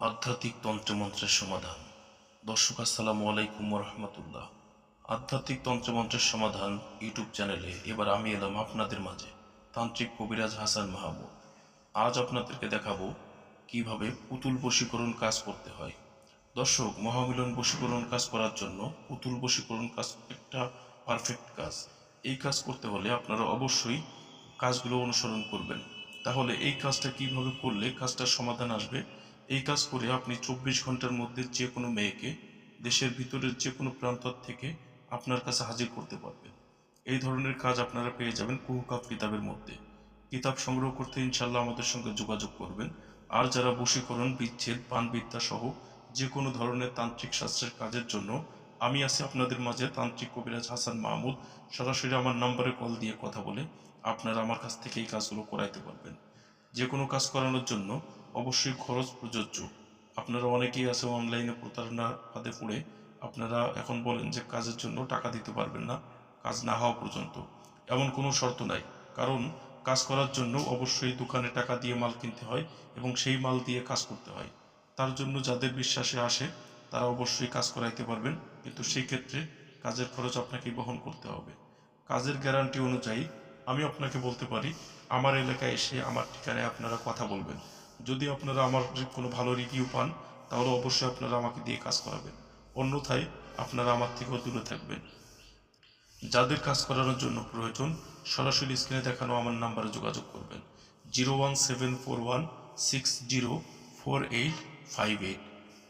আধ্যাত্মিক তন্ত্রমন্ত্রের সমাধান। দর্শক, আসসালামু আলাইকুম রহমতুল্লাহ আধ্যাত্মিক তন্ত্রমন্ত্রের সমাধান ইউটিউব চ্যানেলে এবার আমি এলাম আপনাদের মাঝে, তান্ত্রিক কবিরাজ হাসান মাহমুদ। আজ আপনাদেরকে দেখাবো কীভাবে পুতুল বশীকরণ কাজ করতে হয়। দর্শক, মহামিলন বশীকরণ কাজ করার জন্য পুতুল বশীকরণ কাজ একটা পারফেক্ট কাজ। এই কাজ করতে হলে আপনারা অবশ্যই কাজগুলো অনুসরণ করবেন। তাহলে এই কাজটা কীভাবে করলে কাজটার সমাধান আসবে এই কাজ করে আপনি চব্বিশ ঘণ্টার মধ্যে যে কোনো মেয়েকে দেশের ভিতরের যে কোনো প্রান্ত থেকে আপনার কাছে হাজির করতে পারবেন। এই ধরনের কাজ আপনারা পেয়ে যাবেন কুহুকাপ কিতাবের মধ্যে। কিতাব সংগ্রহ করতে ইনশাল্লাহ আমাদের সঙ্গে যোগাযোগ করবেন। আর যারা বশীকরণ, বিচ্ছেদ, পানবিদ্যা সহ যে কোনো ধরনের তান্ত্রিক শাস্ত্রের কাজের জন্য আমি আছি আপনাদের মাঝে তান্ত্রিক কবিরাজ হাসান মাহমুদ। সরাসরি আমার নম্বরে কল দিয়ে কথা বলে আপনারা আমার কাছ থেকে এই কাজগুলো করাইতে পারবেন। যে কোনো কাজ করানোর জন্য অবশ্যই খরচ প্রযোজ্য। আপনারা অনেকেই আছে অনলাইনে প্রতারণার ফাঁদে পড়ে। আপনারা এখন বলেন যে কাজের জন্য টাকা দিতে পারবেন না, কাজ না হওয়া পর্যন্ত। এমন কোনো শর্ত নাই। কারণ কাজ করার জন্য অবশ্যই দোকানে টাকা দিয়ে মাল কিনতে হয় এবং সেই মাল দিয়ে কাজ করতে হয়। তার জন্য যাদের বিশ্বাসে আসে, তারা অবশ্যই কাজ করাইতে পারবেন। কিন্তু সেই ক্ষেত্রে কাজের খরচ আপনাকে বহন করতে হবে। কাজের গ্যারান্টি অনুযায়ী আমি আপনাকে বলতে পারি, আমার এলাকায় এসে আমার ঠিকানায় আপনারা কথা বলবেন। যদি আপনারা আমার কোনো ভালো রিভিউ পান, তাহলে অবশ্যই আপনারা আমাকে দিয়ে কাজ করাবেন। অন্যথায় আপনারা আমার থেকেও দূরে থাকবেন। যাদের কাজ করানোর জন্য প্রয়োজন, সরাসরি স্ক্রিনে দেখানো আমার নাম্বারে যোগাযোগ করবেন। Zero one seven four one six zero four eight five eight.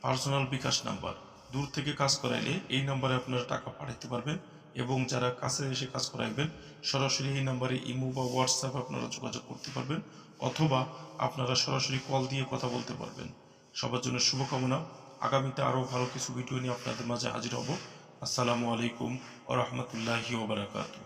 Personal bKash number. দূর থেকে কাজ করাইলে এই নাম্বারে আপনারা টাকা পাঠাতে পারবেন। এবং যারা কাছে এসে কাজ করাইবেন সরাসরি এই নাম্বারে ইমো বা হোয়াটসঅ্যাপ আপনারা যোগাযোগ করতে পারবেন, অথবা আপনারা সরাসরি কল দিয়ে কথা বলতে পারবেন। সবার জন্য শুভকামনা। আগামীতে আরও ভালো কিছু ভিডিও নিয়ে আপনাদের মাঝে হাজির হব। আসসালামু আলাইকুম ও রহমতুল্লাহি ওবরাকাতু